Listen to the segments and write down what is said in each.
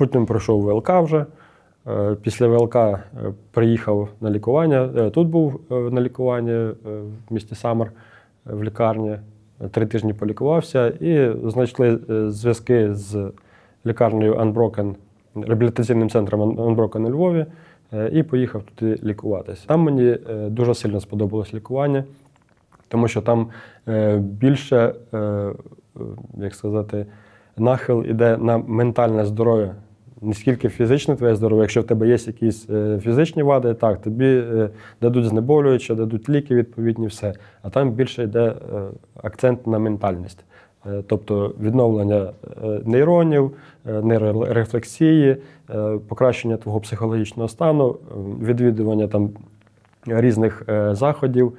Потім пройшов ВЛК вже. Е, Після ВЛК е, приїхав на лікування. Е, Тут був на лікуванні в місті Самар в лікарні. Три тижні полікувався і знайшли зв'язки з лікарнею Unbroken, реабілітаційним центром Unbroken у Львові і поїхав туди лікуватися. Там мені дуже сильно сподобалось лікування, тому що там більше, як сказати, нахил іде на ментальне здоров'я. Не скільки фізичне твоє здоров'я, якщо в тебе є якісь е, фізичні вади, так, тобі е, дадуть знеболюючі, дадуть ліки відповідні, все. А там більше йде е, акцент на ментальність. Тобто відновлення нейронів, нейрорефлексії, покращення твого психологічного стану, відвідування там різних заходів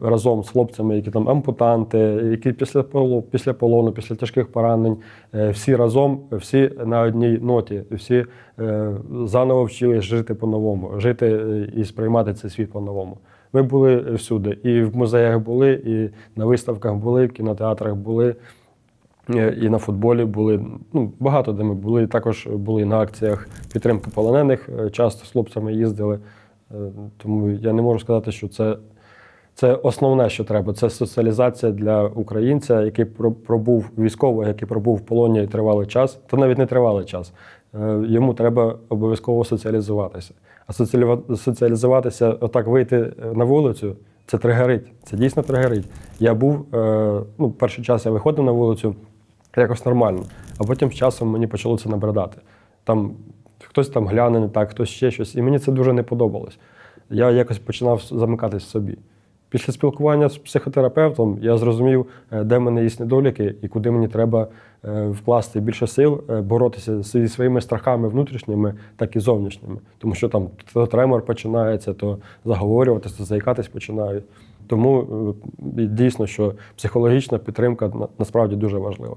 разом з хлопцями, які там ампутанти, які після полону, після полону, після тяжких поранень, е, всі разом, всі на одній ноті, всі е, заново вчились жити по-новому, жити е, і сприймати цей світ по-новому. Ми були всюди, і в музеях були, і на виставках були, в кінотеатрах були. Е, І на футболі були ну, багато де ми були. Також були на акціях підтримки полонених. е, Часто з хлопцями їздили. Е, Тому я не можу сказати, що це, це основне, що треба. Це соціалізація для українця, який пробув військового, який пробув в полоні тривалий час, то навіть не тривалий час. Е, Йому треба обов'язково соціалізуватися. А соціалізуватися, отак вийти на вулицю, це тригерить. Це дійсно тригерить. Я був, е, ну, перший час я виходив на вулицю якось нормально, а потім з часом мені почало це набридати. Там хтось там гляне не так, хтось ще щось. І мені це дуже не подобалось. Я якось починав замикатись в собі. Після спілкування з психотерапевтом я зрозумів, е, де в мене є недоліки і куди мені треба е, вкласти більше сил, е, боротися зі своїми страхами внутрішніми, так і зовнішніми. Тому що там то тремор починається, то заговорюватися, то заїкатись починаю. Тому дійсно, що психологічна підтримка насправді дуже важлива.